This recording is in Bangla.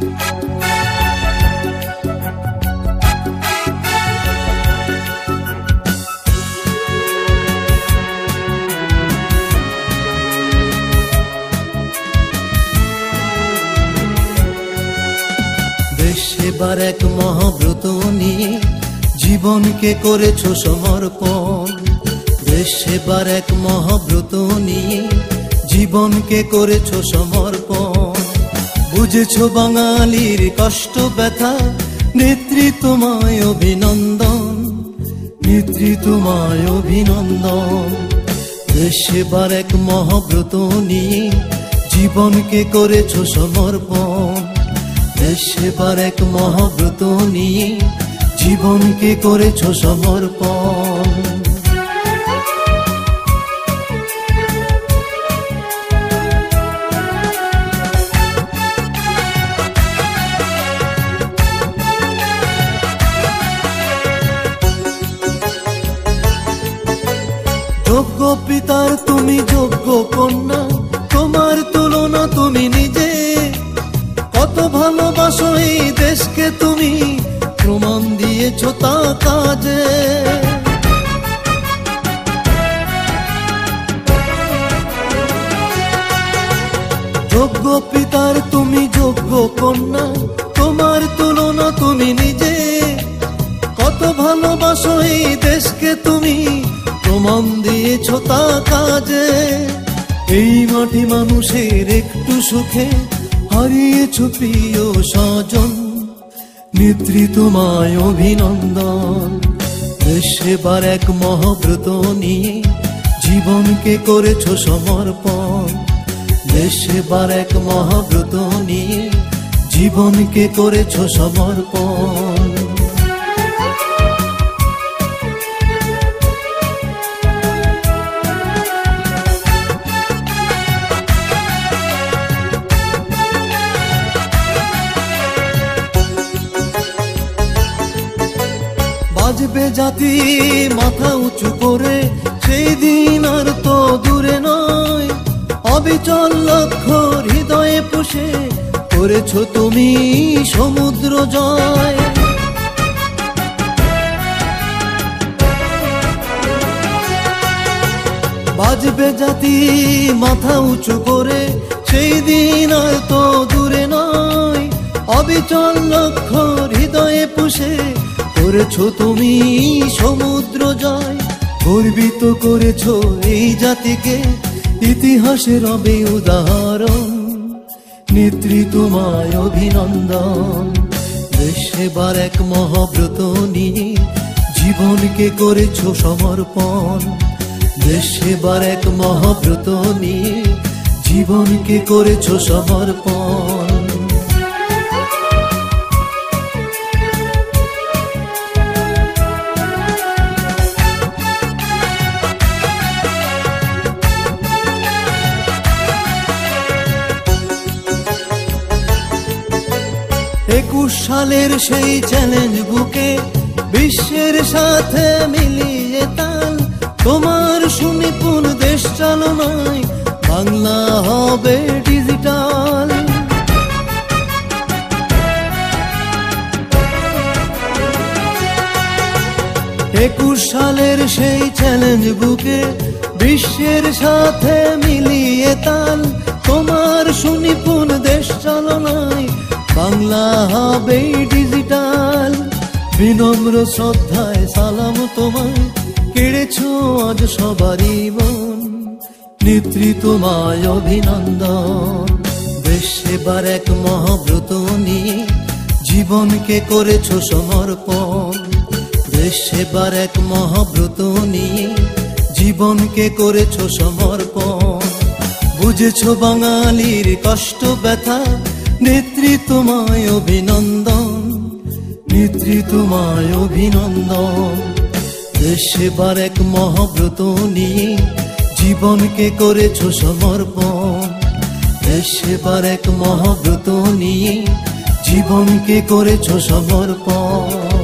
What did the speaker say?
সেবার এক মহাব্রত নিয়ে জীবনকে করেছ সমর্পণ। দেশ সেবার এক মহাব্রত নিয়ে জীবনকে করেছ সমর্পণ। বুঝেছ বাঙালির কষ্ট ব্যথা, নেত্রী তোমায় অভিনন্দন, নেত্রী তোমায় অভিনন্দন। দেশ সেবার এক মহাব্রত নিয়ে জীবনকে করেছ সমর্পণ। দেশ সেবার এক মহাব্রত নিয়ে জীবনকে করেছ সমর্পণ। পিতার তুমি যোগ্য কন্যা, তোমার তুলনা তুমি নিজে। কত ভালোবাসো এই দেশকে তুমি, প্রমাণ দিয়েছ তা কাজে। যোগ্য পিতার তুমি যোগ্য কন্যা, তোমার তুলনা তুমি নিজে। কত ভালোবাসো এই দেশকে তুমি প্রমাণ দিয়েছ তা কাজে। এই মাটি মানুষের একটু সুখে হারিয়েছ প্রিয় স্বজন। নেত্রী তোমায় অভিনন্দন। সেবার এক মহাব্রত নিয়ে জীবনকে করেছ সমর্পণ। সেবার এক মহাব্রত নিয়ে জীবনকে করেছ সমর্পণ। বাজবে জাতি মাথা উঁচু করে। সেই দিন আর তো দূরে নয়। অবিচল লক্ষ্য হৃদয়ে পুষে করেছ তুমি সমুদ্র জয়। বাজবে জাতি মাথা উঁচু করে। সেই দিন আর তো দূরে নয়। অবিচল লক্ষ্য হৃদয়ে পুষে করেছ তুমি সমুদ্র জয়, গর্বিত করেছ এই জাতিকে। ইতিহাসে রবে উদাহরণ, নেত্রী তোমায় অভিনন্দন। দেশেবার এক মহাব্রত নিয়ে জীবনকে করেছ সমর্পণ। দেশেবার এক মহাব্রত নিয়ে জীবনকে করেছ সমর্পণ। একুশ সালের সেই চ্যালেঞ্জ বুকে বিশ্বের সাথে মিলিয়ে তাল। তোমার সুনিপুণ দেশ চালনায় বাংলা হবে ডিজিটাল একুশ সালের সেই চ্যালেঞ্জ বুকে বিশ্বের সাথে মিলিয়ে তাল। তোমার সুনিপুণ দেশ চালনায় বাংলা হবে ডিজিটাল বিনম্র শ্রদ্ধায় সালাম তোমায়। কেড়েছ আজ সবারই মন। নেত্রী তোমায় অভিনন্দন। দেশ সেবার এক মহাব্রত নিয়ে জীবনকে করেছ সমর্পণ। দেশ সেবার এক মহাব্রত নিয়ে জীবনকে করেছ সমর্পণ। বুঝেছ বাঙালির কষ্ট ব্যথা নেত্রী তোমায় অভিনন্দন, নেত্রী তোমায় অভিনন্দন। দেশেবার এক মহাব্রত নিয়ে জীবনকে করেছ সমর্পণ। দেশেবার এক মহাব্রত নিয়ে জীবনকে করেছ সমর্পণ।